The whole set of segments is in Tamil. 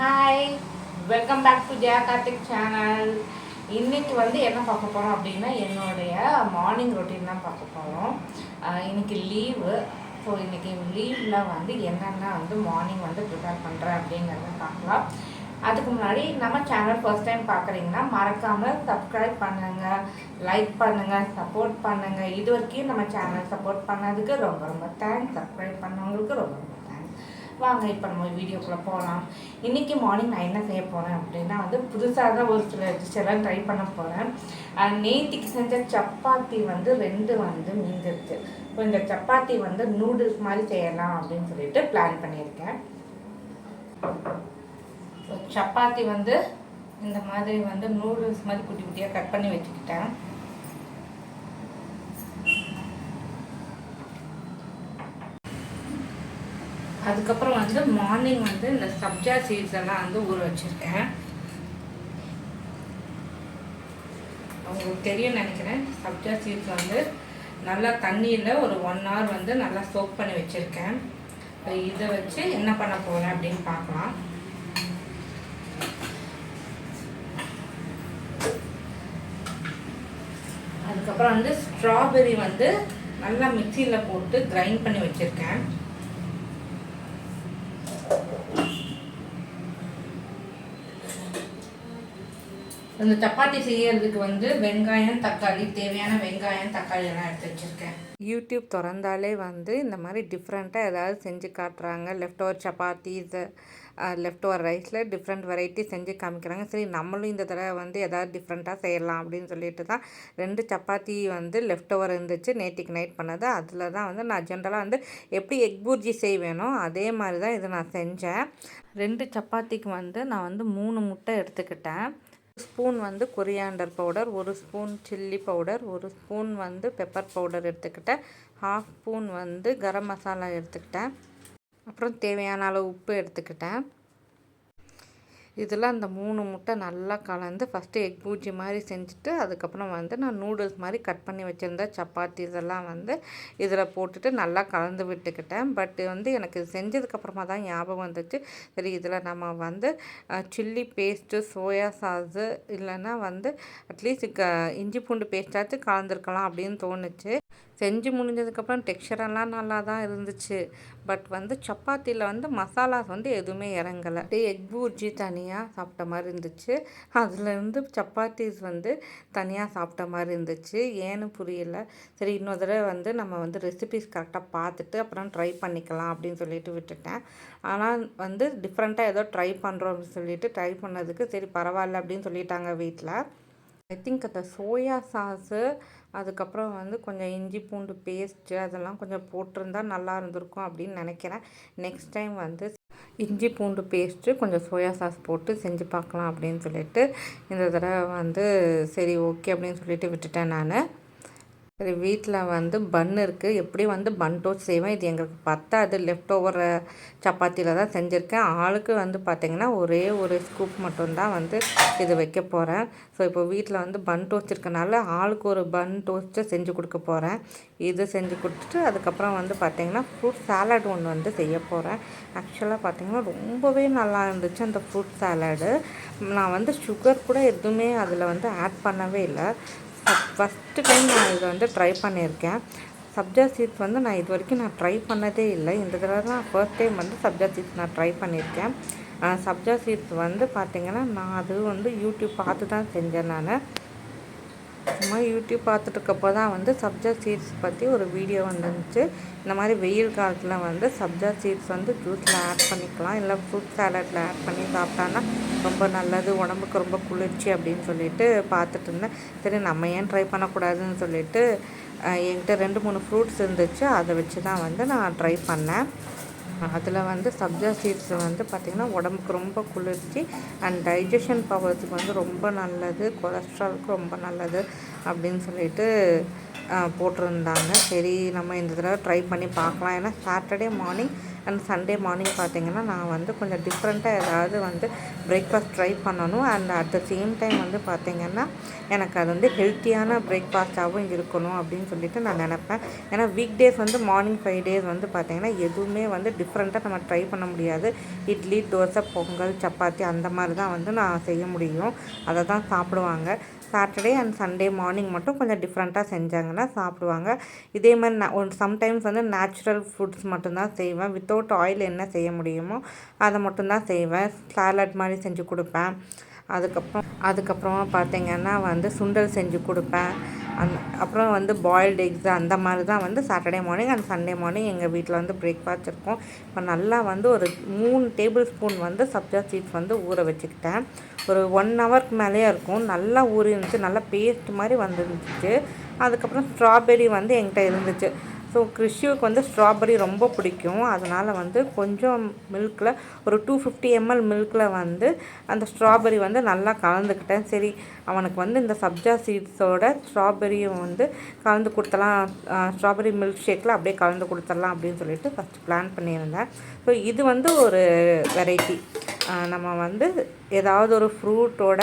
Hi welcome back to Jaya Karthik channel இன்னைக்கு வந்து என்ன பார்க்க போகிறோம் அப்படின்னா என்னுடைய மார்னிங் ரொட்டீன் தான் பார்க்க போகிறோம் இன்னைக்கு லீவு ஸோ இன்னைக்கு லீவில் வந்து என்னென்ன வந்து மார்னிங் வந்து ப்ரிப்பேர் பண்ணுறேன் அப்படிங்கிறத பார்க்கலாம். அதுக்கு முன்னாடி நம்ம சேனல் ஃபர்ஸ்ட் டைம் பார்க்குறீங்கன்னா மறக்காமல் சப்ஸ்கிரைப் பண்ணுங்கள் லைக் பண்ணுங்கள் சப்போர்ட் பண்ணுங்கள் இது வரைக்கும் நம்ம சேனல் சப்போர்ட் பண்ணதுக்கு ரொம்ப ரொம்ப தேங்க்ஸ் சப்ஸ்கிரைப் பண்ணவங்களுக்கு ரொம்ப ரொம்ப வாங்க இப்போ நம்ம வீடியோக்குள்ளே போகலாம் இன்றைக்கி மார்னிங் நான் என்ன செய்ய போகிறேன் அப்படின்னா வந்து புதுசாக தான் ஒரு சில டிஷ்ஷெல்லாம் ட்ரை பண்ண போகிறேன் நேத்திக்கு செஞ்ச சப்பாத்தி வந்து ரெண்டு வந்து மீந்துருச்சு இப்போ இந்த சப்பாத்தி வந்து நூடுல்ஸ் மாதிரி செய்யலாம் அப்படின்னு சொல்லிட்டு பிளான் பண்ணியிருக்கேன். சப்பாத்தி வந்து இந்த மாதிரி வந்து நூடுல்ஸ் மாதிரி குட்டி குட்டியாக கட் பண்ணி வச்சுக்கிட்டேன். அதுக்கப்புறம் வந்து மார்னிங் வந்து இந்த சப்ஜா சீட்ஸ் எல்லாம் வந்து ஊற வச்சுருக்கேன். உங்களுக்கு தெரியும் நினைக்கிறேன் சப்ஜா சீட்ஸ் வந்து நல்லா தண்ணியில் ஒரு ஒன் ஹவர் வந்து நல்லா சோக் பண்ணி வச்சுருக்கேன். இதை வச்சு என்ன பண்ண போகிறேன் அப்படின்னு பார்க்கலாம். அதுக்கப்புறம் வந்து ஸ்ட்ராபெரி வந்து நல்லா மிக்சியில் போட்டு கிரைண்ட் பண்ணி வச்சுருக்கேன். இந்த சப்பாத்தி செய்யறதுக்கு வந்து வெங்காயம் தக்காளி தேவையான வெங்காயம் தக்காளி எல்லாம் எடுத்து வச்சுருக்கேன். யூடியூப் திறந்தாலே வந்து இந்த மாதிரி டிஃப்ரெண்ட்டாக ஏதாவது செஞ்சு காட்டுறாங்க. Left over chapatis left over ரைஸில் டிஃப்ரெண்ட் வெரைட்டி செஞ்சு காமிக்கிறாங்க. சரி நம்மளும் இந்த தடவை வந்து ஏதாவது டிஃப்ரெண்ட்டாக செய்யலாம் அப்படின்னு சொல்லிட்டு தான் ரெண்டு சப்பாத்தி வந்து லெஃப்ட் ஓவர் இருந்துச்சு. நேற்றுக்கு நைட் பண்ணது. அதில் தான் வந்து நான் ஜென்ரலாக வந்து எப்படி எக் பூர்ஜி செய்வேனோ அதே மாதிரி தான் இது நான் செஞ்சேன். ரெண்டு சப்பாத்திக்கு வந்து நான் வந்து மூணு முட்டை எடுத்துக்கிட்டேன். ஸ்பூன் வந்து கொரியாண்டர் பவுடர் ஒரு ஸ்பூன் சில்லி பவுடர் ஒரு ஸ்பூன் வந்து பெப்பர் பவுடர் எடுத்துக்கிட்டேன். ஹாஃப் ஸ்பூன் வந்து கரம் மசாலா எடுத்துக்கிட்டேன். அப்புறம் தேவையான அளவு உப்பு எடுத்துக்கிட்டேன். இதில் அந்த மூணு முட்டை நல்லா கலந்து ஃபஸ்ட்டு எக் பூஜி மாதிரி செஞ்சுட்டு அதுக்கப்புறம் வந்து நான் நூடுல்ஸ் மாதிரி கட் பண்ணி வச்சுருந்த சப்பாத்தி இதெல்லாம் வந்து இதில் போட்டுட்டு நல்லா கலந்து விட்டுக்கிட்டேன். பட் வந்து எனக்கு செஞ்சதுக்கப்புறமா தான் ஞாபகம் வந்துச்சு. சரி இதில் நம்ம வந்து சில்லி பேஸ்ட்டு சோயா சாஸு இல்லைன்னா வந்து அட்லீஸ்ட் க இஞ்சி பூண்டு பேஸ்ட்டாச்சும் கலந்துருக்கலாம் அப்படின்னு தோணுச்சு. செஞ்சு முடிஞ்சதுக்கப்புறம் டெக்ஸ்சரெல்லாம் நல்லா தான் இருந்துச்சு. பட் வந்து சப்பாத்தியில் வந்து மசாலாஸ் வந்து எதுவுமே இறங்கலை. அப்படியே எக் பூர்ஜி தனியாக சாப்பிட்ட மாதிரி இருந்துச்சு. அதுலேருந்து சப்பாத்திஸ் வந்து தனியாக சாப்பிட்ட மாதிரி இருந்துச்சு. ஏன்னு புரியல. சரி இன்னொரு தடவை வந்து நம்ம வந்து ரெசிபிஸ் கரெக்டாக பார்த்துட்டு அப்புறம் ட்ரை பண்ணிக்கலாம் அப்படின்னு சொல்லிட்டு விட்டுட்டேன். ஆனால் வந்து டிஃப்ரெண்ட்டாக ஏதோ ட்ரை பண்ணுறோம் அப்படின்னு சொல்லிட்டு ட்ரை பண்ணதுக்கு சரி பரவாயில்ல அப்படின்னு சொல்லிட்டாங்க வீட்டில் ஐ திங்க் அந்த சோயா சாஸு அதுக்கப்புறம் வந்து கொஞ்சம் இஞ்சி பூண்டு பேஸ்ட்டு அதெல்லாம் கொஞ்சம் போட்டிருந்தா நல்லா இருந்திருக்கும் அப்படின்னு நினைக்கிறேன். நெக்ஸ்ட் டைம் வந்து இஞ்சி பூண்டு பேஸ்ட்டு கொஞ்சம் சோயா சாஸ் போட்டு செஞ்சு பார்க்கலாம் அப்படின்னு சொல்லிட்டு இந்த தடவை வந்து சரி ஓகே அப்படின்னு சொல்லிட்டு விட்டுட்டேன் நான். சரி வீட்டில் வந்து பன் இருக்குது எப்படி வந்து பன் டோஸ்ட் செய்வேன்? இது எங்களுக்கு பத்தாது. லெஃப்ட் ஓவர் சப்பாத்தியில் தான் செஞ்சுருக்கேன். ஆளுக்கு வந்து பார்த்திங்கன்னா ஒரே ஒரு ஸ்கூப் மட்டும்தான் வந்து இது வைக்க போகிறேன் ஸோ இப்போ வீட்டில் வந்து பன் டோஸ்ட் இருக்கனால ஆளுக்கு ஒரு பன் டோஸ்ட்டு செஞ்சு கொடுக்க போகிறேன் இது செஞ்சு கொடுத்துட்டு அதுக்கப்புறம் வந்து பார்த்திங்கன்னா ஃப்ரூட் சாலட் ஒன்று வந்து செய்ய போகிறேன் ஆக்சுவலாக பார்த்திங்கன்னா ரொம்பவே நல்லா இருந்துச்சு அந்த ஃப்ரூட் சாலடு நான் வந்து சுகர் கூட எதுவுமே அதில் வந்து ஆட் பண்ணவே இல்லை. ஃபஸ்ட்டு டைம் நான் இதை வந்து ட்ரை பண்ணியிருக்கேன். சப்ஜா சீட்ஸ் வந்து நான் இது வரைக்கும் நான் ட்ரை பண்ணதே இல்லை. இந்த தடவை தான் ஃபர்ஸ்ட் டைம் வந்து சப்ஜா சீட்ஸ் நான் ட்ரை பண்ணியிருக்கேன். சப்ஜா சீட்ஸ் வந்து பார்த்திங்கன்னா நான் அது வந்து யூடியூப் பார்த்து தான் செஞ்சேன் நான். சும்மா யூடியூப் பார்த்துட்டுருக்கப்போ தான் வந்து சப்ஜா சீட்ஸ் பற்றி ஒரு வீடியோ வந்துருந்துச்சு. இந்த மாதிரி வெயில் காலத்தில் வந்து சப்ஜா சீட்ஸ் வந்து ஜூஸில் ஆட் பண்ணிக்கலாம். இல்லை ஃப்ரூட் சாலட்டில் ஆட் பண்ணி சாப்பிட்டான்னா ரொம்ப நல்லது. உடம்புக்கு ரொம்ப குளிர்ச்சி அப்படின்னு சொல்லிட்டு பார்த்துட்டு இருந்தேன் சரி நம்ம ஏன் ட்ரை பண்ணக்கூடாதுன்னு சொல்லிட்டு என்கிட்ட ரெண்டு மூணு ஃப்ரூட்ஸ் இருந்துச்சு. அதை வச்சு தான் வந்து நான் ட்ரை பண்ணேன். அதில் வந்து சப்ஜா சீட்ஸ் வந்து பார்த்திங்கன்னா உடம்புக்கு ரொம்ப குளிர்ச்சி. அண்ட் டைஜஷன் பவர்ஸுக்கு வந்து ரொம்ப நல்லது. கொலஸ்ட்ராலுக்கு ரொம்ப நல்லது. அப்படின்னு சொல்லிட்டு போட்டிருந்தாங்க. சரி நம்ம இந்த தடவை ட்ரை பண்ணி பார்க்கலாம். ஏன்னா Saturday morning and Sunday morning பார்த்திங்கன்னா நான் வந்து கொஞ்சம் டிஃப்ரெண்ட்டாக ஏதாவது வந்து பிரேக்ஃபாஸ்ட் ட்ரை பண்ணணும். And at the same time வந்து பார்த்திங்கன்னா எனக்கு அது வந்து ஹெல்த்தியான பிரேக்ஃபாஸ்ட்டாகவும் இருக்கணும் அப்படின்னு சொல்லிட்டு நான் நினப்பேன். ஏன்னா வீக் டேஸ் வந்து மார்னிங் ஃபைவ் டேஸ் வந்து பார்த்திங்கன்னா எதுவுமே வந்து டிஃப்ரெண்ட்டாக நம்ம ட்ரை பண்ண முடியாது. இட்லி தோசை பொங்கல் சப்பாத்தி அந்த மாதிரி தான் வந்து நான் செய்ய முடியும். அதை தான் சாப்பிடுவாங்க. சாட்டர்டே அண்ட் சண்டே மார்னிங் மட்டும் கொஞ்சம் டிஃப்ரெண்ட்டாக செஞ்சாங்கன்னா சாப்பிடுவாங்க. இதே மாதிரி நான் சம்டைம்ஸ் வந்து நேச்சுரல் ஃபுட்ஸ் மட்டும்தான் செய்வேன். வித்தவுட் ஆயில் என்ன செய்ய முடியுமோ அதை மட்டும்தான் செய்வேன். சாலட் மாதிரி செஞ்சு கொடுப்பேன். அதுக்கப்புறம் அதுக்கப்புறமா பார்த்தீங்கன்னா வந்து சுண்டல் செஞ்சு கொடுப்பேன். அந் அப்புறம் வந்து பாயில்டு எக்ஸ் அந்த மாதிரி தான் வந்து Saturday morning and Sunday morning எங்கள் வீட்டில் வந்து பிரேக்ஃபாஸ்ட் இருக்கும். இப்போ நல்லா வந்து ஒரு மூணு டேபிள் ஸ்பூன் வந்து சப்ஜா சீட்ஸ் வந்து ஊற வச்சுக்கிட்டேன். ஒரு ஒன் ஹவருக்கு மேலேயே இருக்கும். நல்லா ஊறி இருந்துச்சு நல்லா பேஸ்ட் மாதிரி வந்துருந்துச்சு. அதுக்கப்புறம் ஸ்ட்ராபெரி வந்து என்கிட்ட இருந்துச்சு. ஸோ கிறிஷுவுக்கு வந்து ஸ்ட்ராபெரி ரொம்ப பிடிக்கும். அதனால் வந்து கொஞ்சம் மில்கில் ஒரு டூ ஃபிஃப்டி எம்எல் மில்கில் வந்து அந்த ஸ்ட்ராபெரி வந்து நல்லா கலந்துக்கிட்டேன். சரி அவனுக்கு வந்து இந்த சப்ஜா சீட்ஸோட ஸ்ட்ராபெரியும் வந்து கலந்து கொடுத்தலாம். ஸ்ட்ராபெரி மில்க் ஷேக்கில் அப்படியே கலந்து கொடுத்துடலாம் அப்படின்னு சொல்லிட்டு ஃபஸ்ட் பிளான் பண்ணியிருந்தேன். ஸோ இது வந்து ஒரு வெரைட்டி நம்ம வந்து ஏதாவது ஒரு ஃப்ரூட்டோட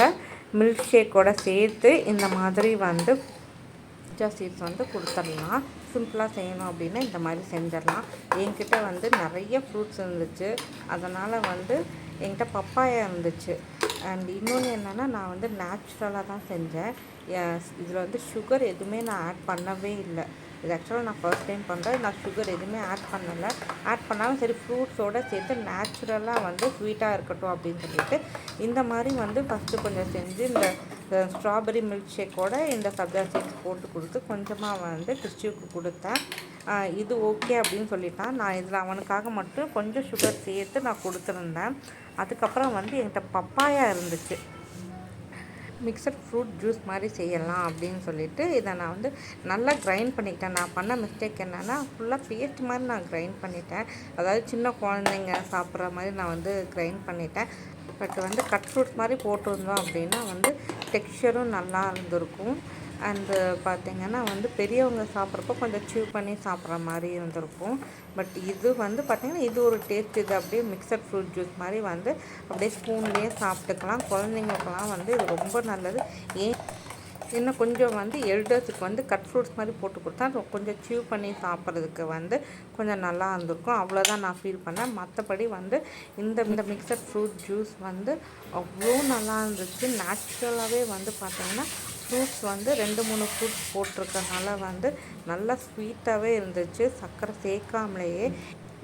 மில்க் ஷேக்கோட சேர்த்து இந்த மாதிரி வந்து சப்ஜா சீட்ஸ் வந்து கொடுத்துடலாம் சிம்பிளாக செய்யணும் அப்படின்னா இந்த மாதிரி செஞ்சிடலாம். என்கிட்ட வந்து நிறைய ஃப்ரூட்ஸ் இருந்துச்சு. அதனால் வந்து என்கிட்ட பப்பாயா இருந்துச்சு. அண்ட் இன்னொன்று என்னென்னா நான் வந்து நேச்சுரலாக தான் செஞ்சேன். இதில் வந்து சுகர் எதுவுமே நான் ஆட் பண்ணவே இல்லை. இது ஆக்சுவலாக நான் ஃபர்ஸ்ட் டைம் பண்ணுறேன் நான் சுகர் எதுவுமே ஆட் பண்ணலை. ஆட் பண்ணாலும் சரி ஃப்ரூட்ஸோடு சேர்த்து நேச்சுரலாக வந்து ஸ்வீட்டாக இருக்கட்டும் அப்படின்னு சொல்லிட்டு இந்த மாதிரி வந்து ஃபஸ்ட்டு கொஞ்சம் செஞ்சு இந்த ஸ்ட்ராபெரி மில்க் ஷேக்கோட இந்த சப்ஜா சீட்ஸ் போட்டு கொடுத்து கொஞ்சமாக வந்து கிறிஸ்டியூக்கு கொடுத்தேன். இது ஓகே அப்படின்னு சொல்லிட்டான். நான் இதில் அவனுக்காக மட்டும் கொஞ்சம் சுகர் சேர்த்து நான் கொடுத்துருந்தேன். அதுக்கப்புறம் வந்து என்கிட்ட பப்பாயா இருந்துச்சு. மிக்சட் ஃப்ரூட் ஜூஸ் மாதிரி செய்யலாம் அப்படின்னு சொல்லிட்டு இதை நான் வந்து நல்லா கிரைண்ட் பண்ணிக்கிட்டேன் நான் பண்ண மிஸ்டேக் என்னென்னா ஃபுல்லாக பேஸ்ட் மாதிரி நான் கிரைண்ட் பண்ணிட்டேன். அதாவது சின்ன குழந்தைங்க சாப்பிட்ற மாதிரி நான் வந்து கிரைண்ட் பண்ணிட்டேன். பட் வந்து கட் ஃப்ரூட்ஸ் மாதிரி போட்டிருந்தோம் அப்படின்னா வந்து டெக்ஸ்சரும் நல்லா இருந்திருக்கும். அண்டு பார்த்திங்கன்னா வந்து பெரியவங்க சாப்பிட்றப்போ கொஞ்சம் சீவ் பண்ணி சாப்பிட்ற மாதிரி இருந்திருக்கும். பட் இது வந்து பார்த்திங்கன்னா இது ஒரு டேஸ்ட் இது அப்படியே மிக்சட் ஃப்ரூட் ஜூஸ் மாதிரி வந்து அப்படியே ஸ்பூன்லேயே சாப்பிட்டுக்கலாம். குழந்தைங்களுக்கெல்லாம் வந்து இது ரொம்ப நல்லது. ஏன் இன்னும் கொஞ்சம் வந்து எல்டர்ஸுக்கு வந்து கட் ஃப்ரூட்ஸ் மாதிரி போட்டு கொடுத்தா கொஞ்சம் சீவ் பண்ணி சாப்பிட்றதுக்கு வந்து கொஞ்சம் நல்லா இருந்திருக்கும். அவ்வளோதான் நான் ஃபீல் பண்ணேன். மற்றபடி வந்து இந்த இந்த மிக்சர் ஃப்ரூட் ஜூஸ் வந்து அவ்வளோ நல்லா இருந்துச்சு. நேச்சுரலாகவே வந்து பார்த்திங்கன்னா ஃப்ரூட்ஸ் வந்து ரெண்டு மூணு ஃப்ரூட்ஸ் போட்டிருக்கனால வந்து நல்லா ஸ்வீட்டாகவே இருந்துச்சு. சர்க்கரை சேர்க்காமலேயே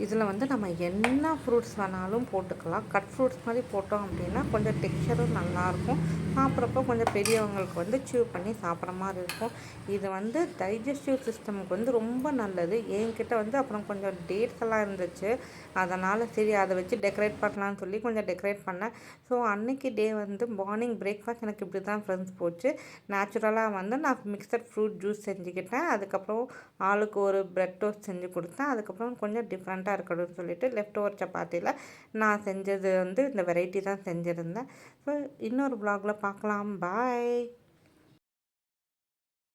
இதில் வந்து நம்ம என்ன ஃப்ரூட்ஸ் வேணாலும் போட்டுக்கலாம். கட் ஃப்ரூட்ஸ் மாதிரி போட்டோம் அப்படின்னா கொஞ்சம் டெக்ஸ்டரும் நல்லாயிருக்கும். சாப்பிட்றப்போ கொஞ்சம் பெரியவங்களுக்கு வந்து சீவ் பண்ணி சாப்பிட்ற மாதிரி இருக்கும். இது வந்து டைஜஸ்டிவ் சிஸ்டமுக்கு வந்து ரொம்ப நல்லது. என்கிட்ட வந்து அப்புறம் கொஞ்சம் டேட்ஸ் எல்லாம் இருந்துச்சு. அதனால் சரி அதை வச்சு டெக்கரேட் பண்ணலான்னு சொல்லி கொஞ்சம் டெக்கரேட் பண்ணேன். ஸோ அன்னைக்கு டே வந்து மார்னிங் பிரேக்ஃபாஸ்ட் எனக்கு இப்படி தான் ஃப்ரெண்ட்ஸ் போச்சு நேச்சுரலாக வந்து நான் மிக்சட் ஃப்ரூட் ஜூஸ் செஞ்சுக்கிட்டேன். அதுக்கப்புறம் ஆளுக்கு ஒரு ப்ரெட் டோஸ்ட் செஞ்சு கொடுத்தேன். அதுக்கப்புறம் கொஞ்சம் டிஃப்ரெண்ட் டிஃப்ரெண்ட்டாக இருக்கணும்னு சொல்லிட்டு லெஃப்ட் ஓவர் சப்பாத்தியில் நான் செஞ்சது வந்து இந்த வெரைட்டி தான் செஞ்சுருந்தேன். ஸோ இன்னொரு ப்ளாகில் பார்க்கலாம். பாய்